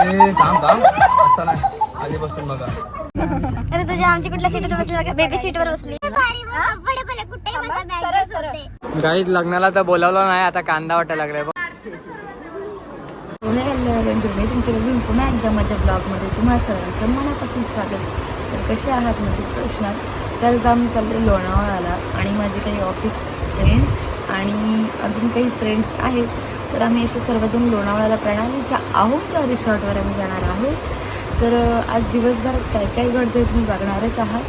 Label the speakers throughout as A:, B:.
A: ए, थांब थांब. असं नाही. आधी बसून बघा.
B: अरे तुझ्या आमची कुठल्या सीटवर बसली बघा? बेबी सीटवर बसली.
A: गाईत लग्नाला तर बोलावलं नाही आता कांदा वाटायला लागलाय बघ.
C: मी तुमच्याकडे पुन्हा एकदा माझ्या ब्लॉगमध्ये तुम्हाला सर्वांचं मनापासून स्वागत. तर कसे आहात नक्कीच असणार तर आम्ही चाललो लोणावळ्याला आणि माझे काही ऑफिस फ्रेंड्स आणि अजून काही फ्रेंड्स आहेत. तर आम्ही असे सर्वजण लोणावळ्याला प्रणालीच्या आहोत त्या रिसॉर्टवर आम्ही जाणार आहोत तर आज दिवसभरात काय काय घडतं आहे तुम्ही बघणारच आहात.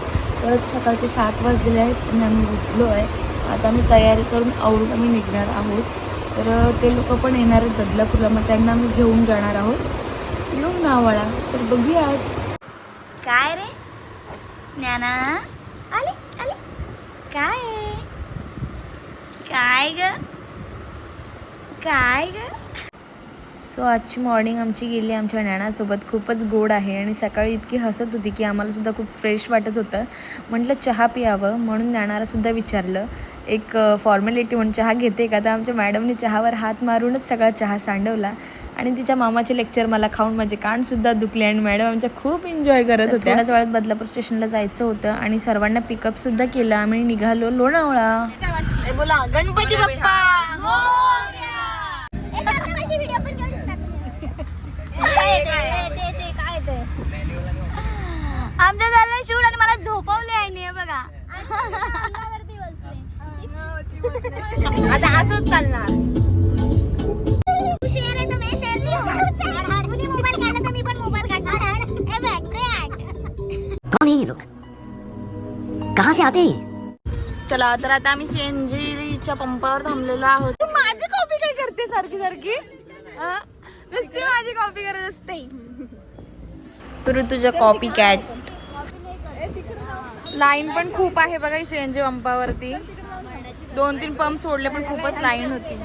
C: तर सकाळचे सात वाजलेले आहेत आणि आम्ही उठलो आहे आता आम्ही तयारी करून आवडून आम्ही निघणार आहोत. तर ते लोक पण येणार आहेत बदलापूरला मग त्यांना आम्ही घेऊन जाणार आहोत. लोणावळा तर बघूया आज
B: काय रे? ज्ञाना? आले आले. काय? काय ग? काय ग?
C: सो आजची मॉर्निंग आमची गेली आमच्या ज्ञानासोबत खूपच गोड आहे आणि सकाळी इतकी हसत होती की आम्हाला सुद्धा खूप फ्रेश वाटत होतं. म्हटलं चहा पियावं म्हणून ज्ञानाला सुद्धा विचारलं. एक फॉर्मॅलिटी म्हणून चहा घेते का? तर आमच्या मॅडमने चहावर हात मारूनच सगळा चहा सांडवला. आणि तिच्या मामाचे लेक्चर मला खाऊन माझे कानसुद्धा दुखले आणि मॅडम आमच्या खूप एन्जॉय करत होत्या. थोड्याच वेळात बदलापूर स्टेशनला जायचं होतं आणि सर्वांना पिकअपसुद्धा केलं. आम्ही निघालो लोणावळा.
B: बोला. गणपती बाप्पा! आमच्या झालं शूट आणि मला झोपवले आहे बघा. आता असंच चालणार.
D: कौन है ये लोग कहाँ से आते? हैं
B: चला तर आता आम्ही सीएनजीच्या पंपावर थांबलेलो आहोत. तू माझी कॉपी काय करते सारखी सारखी? नुसती माझी कॉपी करत असते.
C: तुरु तुझ्या कॉपी कॅट
B: लाईन पण खूप आहे बघा सीएनजी पंपावरती. दोन तीन पंप सोडले पण खूपच लाईन होती.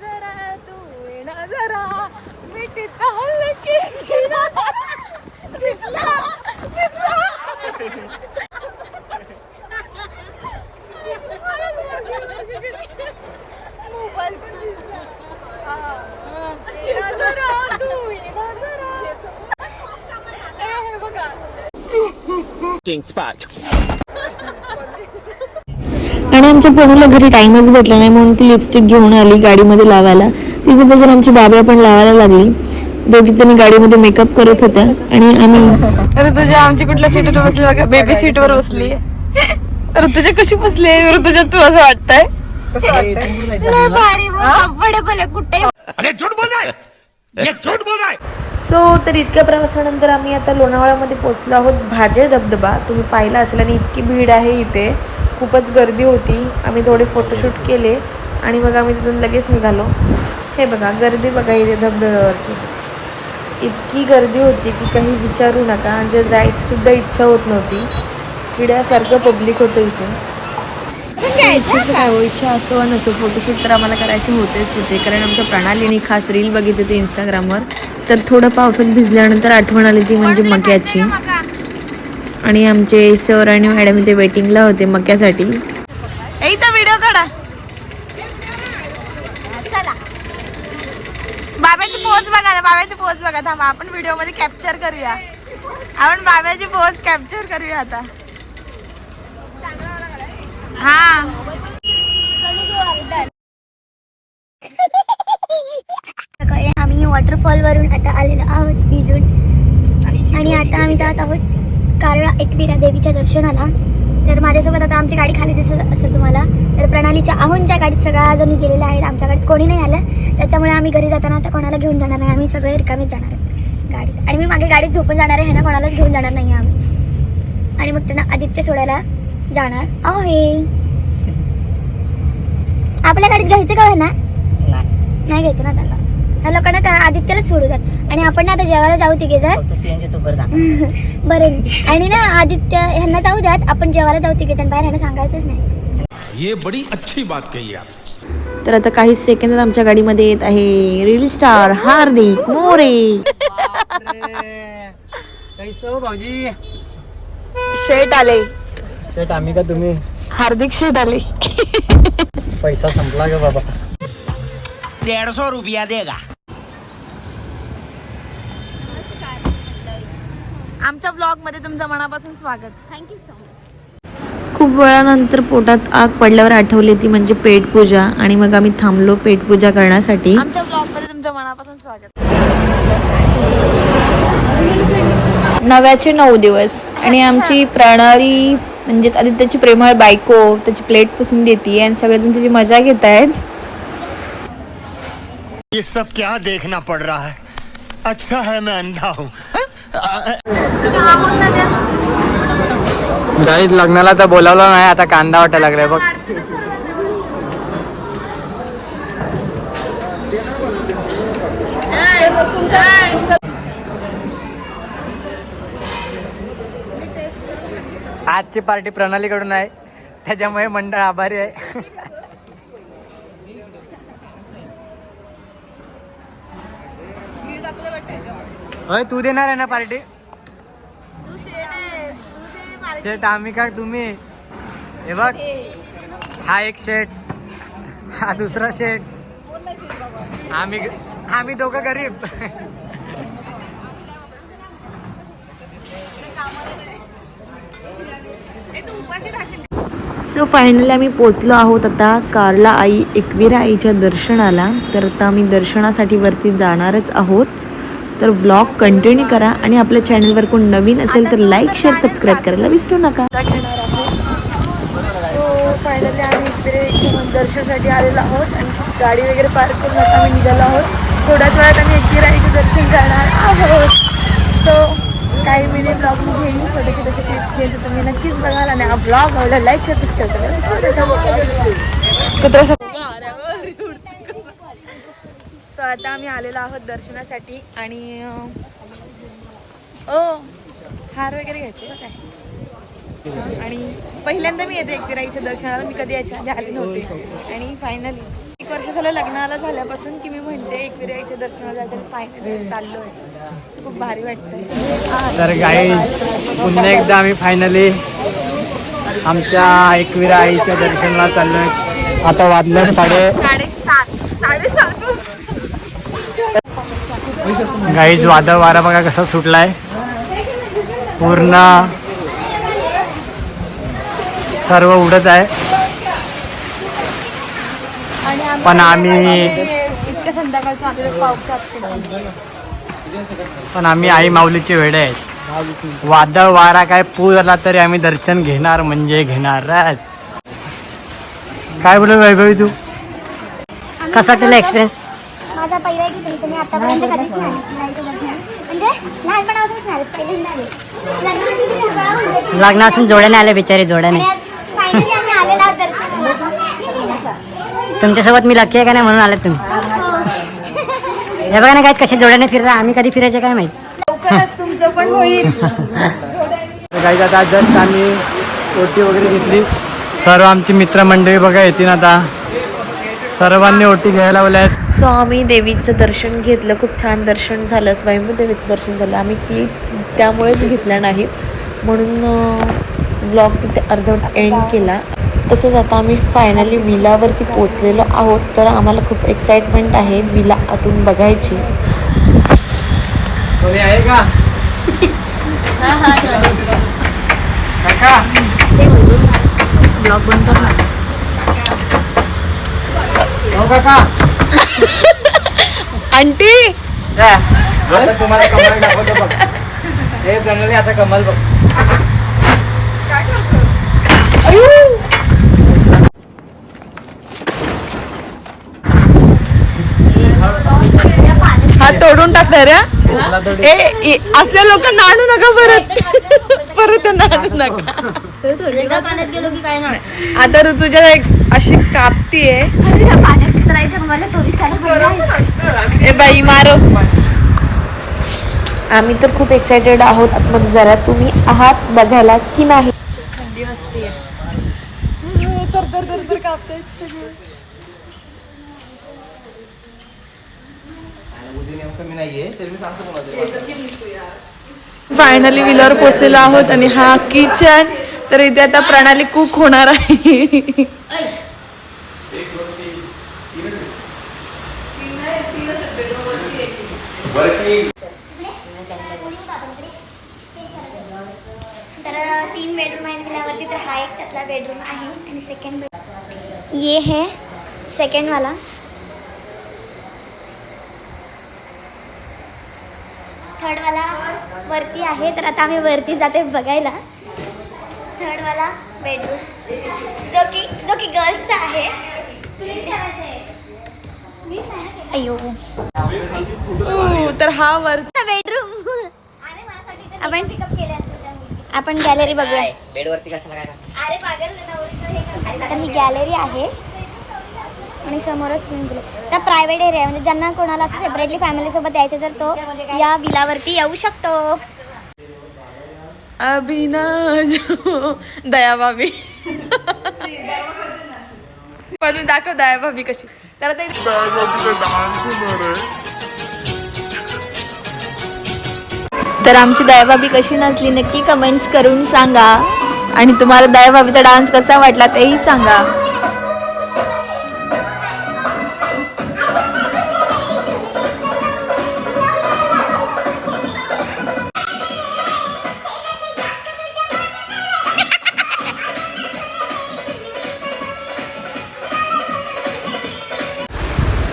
B: जरा तू येणा जरा मिठीत हल्ल की दिसला, दिसला. मोबाईल पण दिसला. हा. येणा जरा तू येणा जरा ए, हे बघा
C: आणि आमच्या पणूला घरी टाइमच भेटला नाही म्हणून ती लिपस्टिक घेऊन आली गाडीमध्ये लावायला. तिचं बघून आमची बाब्या पण लावायला लागली. दोघी जणी गाडीमध्ये मेकअप करत होत्या आणि आम्ही
B: तुझ्या आमची कुठल्या सीटवर बसली बघा? बेबी सीटवर बसली. अरे तुझ्या कशी बसली? अरे तुझ्या तू असं वाटतंय?
C: सो तर इतक्या प्रवासानंतर आम्ही आता लोणावळ्यामध्ये पोहोचलो आहोत. भाजे धबधबा तुम्ही पाहिला असेल आणि इतकी भीड आहे इथे. खूपच गर्दी होती. आम्ही थोडे फोटोशूट केले आणि मग आम्ही तिथून लगेच निघालो. हे बघा गर्दी बघा इथे धबधब्यावरती. इतकी गर्दी होती की काही विचारू नका. म्हणजे जायची सुद्धा इच्छा होत नव्हती. किड्यासारखं पब्लिक होतं इथे. इच्छेचं काय हो? इच्छा असो नसो फोटोशूट तर आम्हाला करायचे होतेच होते कारण आमच्या प्रणालीने खास रील बघितली होती इंस्टाग्रामवर तर थोडं पावसात भिजल्यानंतर आठवण आली ती म्हणजे मक्याची. आणि आमचे सर आणि मॅडम इथे वेटिंगला होते मक्यासाठी.
B: व्हिडिओ काढा. चला. बाबाची पोच बघा ना बाबाची पोच बघा. थांबा आपण व्हिडिओमध्ये कॅप्चर करूया. आपण बाबाची पोच कॅप्चर करूया आता. हा.
E: सकाळी आम्ही वॉटरफॉल वरून आता आलेलो आहोत भिजून आणि आता आम्ही जात आहोत कारळा एकविरा देवीच्या दर्शनाला. तर माझ्यासोबत आता आमची गाडी खाली दिसत असेल तुम्हाला. तर प्रणालीच्या आहोंच्या गाडीत सगळ्या जणी गेलेल्या आहेत. आमच्या गाडीत कोणी नाही आलं. त्याच्यामुळे आम्ही घरी जाताना आता कोणाला घेऊन जाणार नाही. आम्ही सगळे रिकामीच जाणार आहेत गाडीत. आणि मी मागे गाडीत झोपून जाणार आहे. ह्यांना कोणालाच घेऊन जाणार नाही आम्ही. आणि मग त्यांना आदित्य सोडायला जाणार. आहे आपल्या गाडीत घ्यायचं का ना नाही. घ्यायचं ना त्यांना. ह्या लोकांना त्या आदित्यलाच सोडू द्यात आणि आपण ना आता जेवायला जाऊ तिघे जण बरं. आणि ना आदित्य ह्यांना जाऊ द्यात. आपण जेवायला जाऊ तिघे जण बाहेर ह्यांना सांगायचंच नाही.
F: ये बड़ी अच्छी बात कही आप.
C: तर आता काही सेकंदात आमच्या गाडीमध्ये येत आहे. Reel star Hardik More.
A: कैसं हो भाऊजी?
B: शेट आले.
A: सेट आम्ही का तुम्ही?
B: हार्दिक शेट आले.
A: पैसा संपला का बाबा?
G: डेढ़ सौ रुपया देगा।
B: आमच्या ब्लॉगमध्ये तुमचं मनापासून स्वागत.
E: थँक्यू सो मच
C: खूप वेळानंतर पोटात आग पडल्यावर आठवली ती म्हणजे पेटपूजा आणि मग आम्ही थांबलो पेटपूजा करण्यासाठी.
B: आमच्या ब्लॉगमध्ये तुमच्या मनापासून स्वागत.
C: नव्याचे नऊ दिवस आणि आमची प्रणाली म्हणजेच आदित्याची प्रेमळ बायको त्याची प्लेट पुसून देते आणि सगळेजण त्याची मजा घेत आहेत.
G: ये सब क्या देखना पड़ रहा है? अच्छा है मैं अंधा हूँ।
A: गाईत लग्नाला तर बोलावलं नाही आता कांदा वाटायला लागलाय बघ. आजची पार्टी प्रणालीकडून आहे. त्याच्यामुळे मंडळ आभारी आहे. होय तू देणार आहे ना पार्टी? शेट आम्ही का तुम्ही? हे बघ हा एक शेट हा दुसरा शेट आम्ही आम्ही दोघं गरीब.
C: सो फायनली आम्ही पोचलो आहोत आता कारला आई एकविरा आईच्या दर्शनाला. तर आता आम्ही दर्शनासाठी वरती जाणारच आहोत. तर व्लॉग कंटिन्यू करा आणि आपल्या चॅनलवर कोण नवीन असेल तर लाईक शेअर सबस्क्राईब करायला विसरू नका. सो फायनली आम्ही दर्शनासाठी आलेलो आहोत आणि गाडी वगैरे पार्क करून आता आम्ही निघालो आहोत. थोड्याच वेळात आम्ही एकविरा आईचं दर्शन करणार आहोत सो काही मिनिट ब्लॉग मी घेईन छोटे छोटे क्लिप्स घेईन तर तुम्ही नक्कीच बघाल आणि हा ब्लॉग आवडला लाईक शेअर सबस्क्राईब सो आता आम्ही आलेलो आहोत दर्शनासाठी आणि ओ हार वगैरे घ्यायचे का काय. आणि पहिल्यांदा मी येते एकविराईच्या दर्शनाला मी कधी याच्या आधी आले नव्हते. आणि फायनली एक वर्ष झालं लग्नाला झाल्यापासून की मी म्हणते एकविराईच्या दर्शनाला जायचं फायनली चाललो आहे खूप भारी वाटतंय.
A: तर गाई पुन्हा एकदा आम्ही फायनली आमच्या एकविरा आईच्या दर्शनाला चाललोय. आता वाजलं साडे गाईज वादळ वारा बघा कसा सुटलाय. पूर्ण सर्व उडत आहे. पण आम्ही पण आम्ही आई माऊलीचे वेडे आहेत. वादळ वारा काय पूर आला तरी आम्ही दर्शन घेणार म्हणजे घेणारच. काय बोल वैभवी तू?
D: कसा वाटला एक्सपिरियन्स
E: माझा पहिला एक्सपिरियन्स मी आतापर्यंत कधीच नाही नाहीचं दर्शन. म्हणजे लहानपणापासूनच नाही पहिल्यांदा म्हणजे-
D: लग्नासून जोड्याने आले बिचारे जोड्याने. तुमच्यासोबत मी लकी आहे का नाही म्हणून आले तुम्ही. हे. बघा ना काय कसे जोड्याने फिरला आम्ही कधी फिरायचे काय माहीत?
B: पण होईल.
A: गाईज आता जस्ट आम्ही ओटी वगैरे घेतली. सर्व आमची मित्रमंडळी बघा येतील आता. सर्वांनी ओटी घ्यायला लावल्यात.
C: सो आम्ही देवीचं दर्शन घेतलं खूप छान दर्शन झालं. स्वयंभू देवीचं दर्शन झालं. आम्ही क्लिप्स त्यामुळेच घेतल्या नाहीत म्हणून ब्लॉग तिथे अर्धवट एंड केला. तसंच आता आम्ही फायनली विलावरती पोचलेलो आहोत. तर आम्हाला खूप एक्साइटमेंट आहे विला आतून बघायची.
A: कोणी आहे का?
C: ब्लॉग बंद कर ना.
A: हो काका.
C: आंटी.
A: तुम्हाला कमल दाखवतो बघ. हे प्रणाली आता कमल बघ.
C: हा तोडून टाकणार ए ए, असल्या लोकांना आणू नका परत. परत त्यांना आणू नका. आता ऋतुजा एक अशी कापतीये.
E: अरे या पाण्यात उतरायचं मला तोरी चालू
C: ए बाई मारो. आम्ही तर खूप एक्सायटेड आहोत. आतमध्ये जरा तुम्ही आहात बघायला की नाही? थंडी वाजते तर तर तर तर फायनली विलर पोचलेलो आहोत आणि हा किचन तर इथे आता प्रणाली कुक होणार आहे
E: तर तीन बेडरूम आहे विलावरती तर हा एक त्यातला बेडरूम आहे. आणि सेकंड ये है सेकंड वाला. थर्ड वाला वरती आहे. तर आता आम्ही वरती जाते बघायला. थर्ड वाला बेडरूम जो की जो की गर्ल्सचा आहे. अयो
B: तर हा वर
E: बेडरूम आपण आपण गॅलरी बघूया.
D: बेडवरती काय
E: अरे पागल तर ही गॅलरी आहे. आणि समोरच स्विमिंग पूल तर प्रायव्हेट एरिया म्हणजे ज्यांना कोणाला असं सेपरेटली फॅमिली सोबत यायचं तर तो या विलावरती येऊ शकतो.
B: अभिनज. दया भाभी. पण दाखव दया भाभी कशी. तर ते तर आमची दयाभाभी कशी नसली नक्की कमेंट्स करून सांगा. आणि तुम्हाला दयाभाभीचा डान्स कसा वाटला तेही सांगा.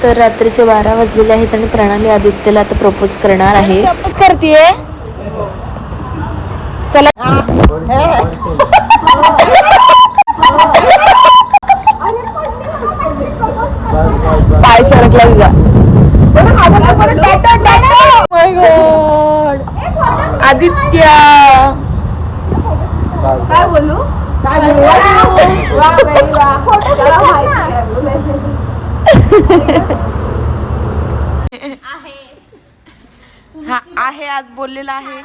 C: तर रात्रीचे बारा वाजलेले आहेत आणि प्रणाली आदित्यला आता प्रपोज करणार आहे.
B: करतीये. पाय सरकला आदित्य. काय बोलू? हा आहे आज बोललेला आहे.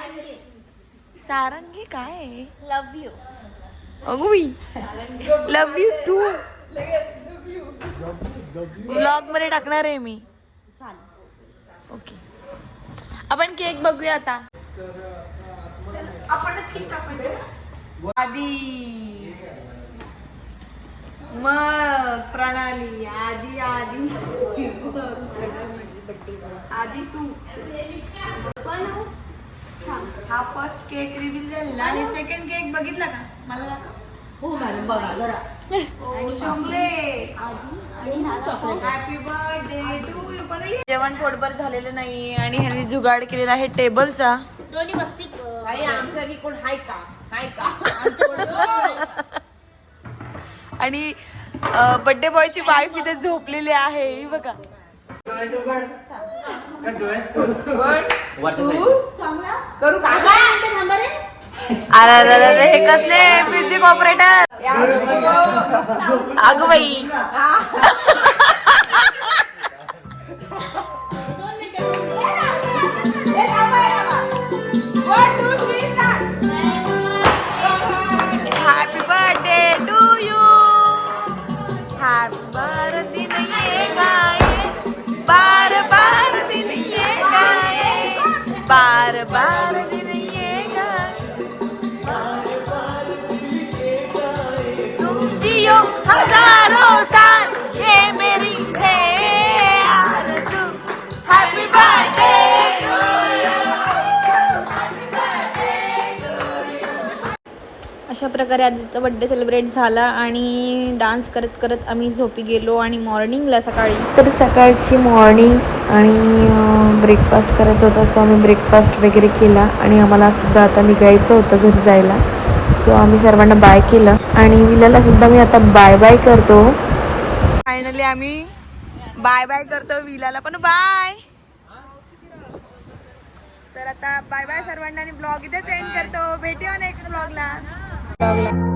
B: सारंगी काय
E: लव यू
B: अगुई लव यू टू ब्लॉगमध्ये टाकणार आहे मी. ओके आपण केक बघूया आता. आपणच केक कापायचा आधी. मग प्रणाली आधी आधी. आधी तू. हा. फर्स्ट केक रिव्हील झालेला आणि सेकंड केक बघितला का? मला दाखव. Chocolate happy birthday to you जेवण पोटभर झालेलं नाही आणि ह्यांनी जुगाड केलेला आहे टेबलचा. आणि बर्थडे बॉयची वाईफ इथे झोपलेली आहे. ही बघा. अरे अरे अरे हे कसले म्युझिक ऑपरेटर अगं बाई. हॅपी बर्थडे टू गाए बार बार दिन ये गाए बार बार दिन ये गाए। तुम जियो हजारों
C: अशा प्रकारे आधीचा बड्डे सेलिब्रेट झाला आणि डान्स करत करत आम्ही झोपी गेलो आणि मॉर्निंगला सकाळी तर सकाळची मॉर्निंग आणि ब्रेकफास्ट करायचं होतं. सो आम्ही ब्रेकफास्ट वगैरे केला आणि आम्हाला सुद्धा आता निघायचं होतं घरी जायला. सो आम्ही सर्वांना बाय केलं. आणि विलाला सुद्धा मी आता बाय बाय करतो.
B: फायनली आम्ही बाय बाय करतो. विलाला पण बाय तर आता बाय बाय सर्वांना आणि ब्लॉग इथेच एंड करतो. भेटूया नेक्स्ट ब्लॉगला love.